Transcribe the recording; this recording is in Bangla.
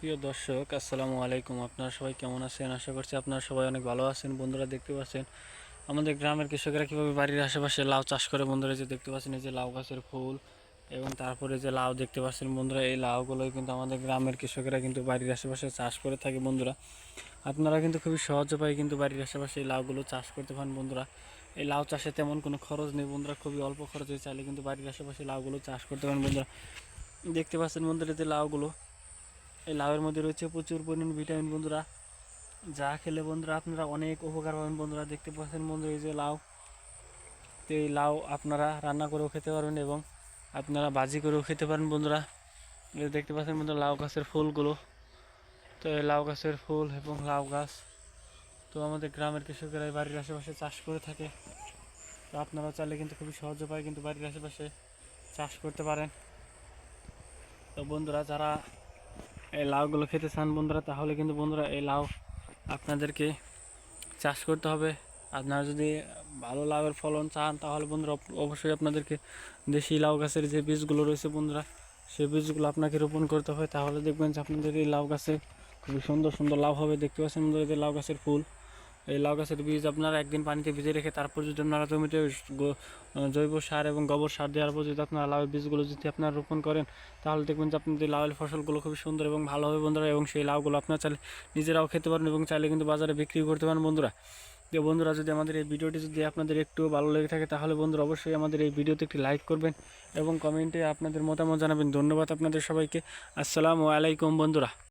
প্রিয় দর্শক, আসসালামু আলাইকুম। আপনারা সবাই কেমন আছেন? আশা করছি আপনারা সবাই অনেক ভালো আছেন। বন্ধুরা দেখতে পাচ্ছেন, আমাদের গ্রামের কৃষকেরা কীভাবে বাড়ির আশেপাশে লাউ চাষ করে বন্ধুরা যে দেখতে পাচ্ছেন, এই যে লাউ গাছের ফুল এবং তারপরে যে লাউ দেখতে পাচ্ছেন বন্ধুরা, এই লাউগুলোই কিন্তু আমাদের গ্রামের কৃষকেরা কিন্তু বাড়ির আশেপাশে চাষ করে থাকে বন্ধুরা। আপনারা কিন্তু খুবই সহজ উপায়ে কিন্তু বাড়ির আশেপাশে এই লাউগুলো চাষ করতে পারেন বন্ধুরা। এই লাউ চাষে তেমন কোনো খরচ নেই বন্ধুরা, খুবই অল্প খরচে চাইলে কিন্তু বাড়ির আশেপাশে লাউগুলো চাষ করতে পারেন বন্ধুরা। দেখতে পাচ্ছেন বন্ধুরা যে লাউগুলো এই লাউয়ের মধ্যে রয়েছে প্রচুর পরিমাণ ভিটামিন বন্ধুরা। যা খেলে বন্ধুরা আপনারা অনেক উপকার পাবেন বন্ধুরা, দেখতে পাচ্ছেন বন্ধুরা এই যে লাউ। তো এই লাউ আপনারা রান্না করেও খেতে পারবেন এবং আপনারা ভাজি করেও খেতে পারেন বন্ধুরা। দেখতে পাচ্ছেন বন্ধুরা লাউ গাছের ফুলগুলো। তো এই লাউ গাছের ফুল এবং লাউ গাছ তো আমাদের গ্রামের কৃষকেরা এই বাড়ির আশেপাশে চাষ করে থাকে। তো আপনারা চাইলে কিন্তু খুবই সহজ উপায় কিন্তু বাড়ির আশেপাশে চাষ করতে পারেন। তো বন্ধুরা যারা এই লাউগুলো খেতে চান বন্ধুরা, তাহলে কিন্তু বন্ধুরা এই লাউ আপনাদেরকে চাষ করতে হবে। আপনারা যদি ভালো লাউয়ের ফলন চান, তাহলে বন্ধুরা অবশ্যই আপনাদেরকে দেশি লাউ গাছের যে বীজগুলো রয়েছে বন্ধুরা সেই বীজগুলো আপনাকে রোপণ করতে হবে। তাহলে দেখবেন যে আপনাদের এই লাউ গাছে খুবই সুন্দর সুন্দর লাউ হবে। দেখতে পাচ্ছেন বন্ধুরা যে লাউ গাছের ফুল। এই লাউ গাছের বীজ আপনারা একদিন পানিতে ভিজে রেখে তারপর যদি আপনারা জমিতে জৈব সার এবং গোবর সার দেওয়ার পর যদি আপনারা লাউয়ের বীজগুলো যদি আপনারা রোপণ করেন, তাহলে দেখবেন যে আপনাদের লাউয়ের ফসলগুলো খুবই সুন্দর এবং ভালো হবে বন্ধুরা এবং সেই লাউগুলো আপনারা চাইলে নিজেরাও খেতে পারেন এবং চাইলে কিন্তু বাজারে বিক্রি করতে পারেন বন্ধুরা। তো বন্ধুরা, যদি আমাদের এই ভিডিওটি যদি আপনাদের একটু ভালো লেগে থাকে, তাহলে বন্ধুরা অবশ্যই আমাদের এই ভিডিওতে একটি লাইক করবেন এবং কমেন্টে আপনাদের মতামত জানাবেন। ধন্যবাদ আপনাদের সবাইকে। আসসালামু আলাইকুম বন্ধুরা।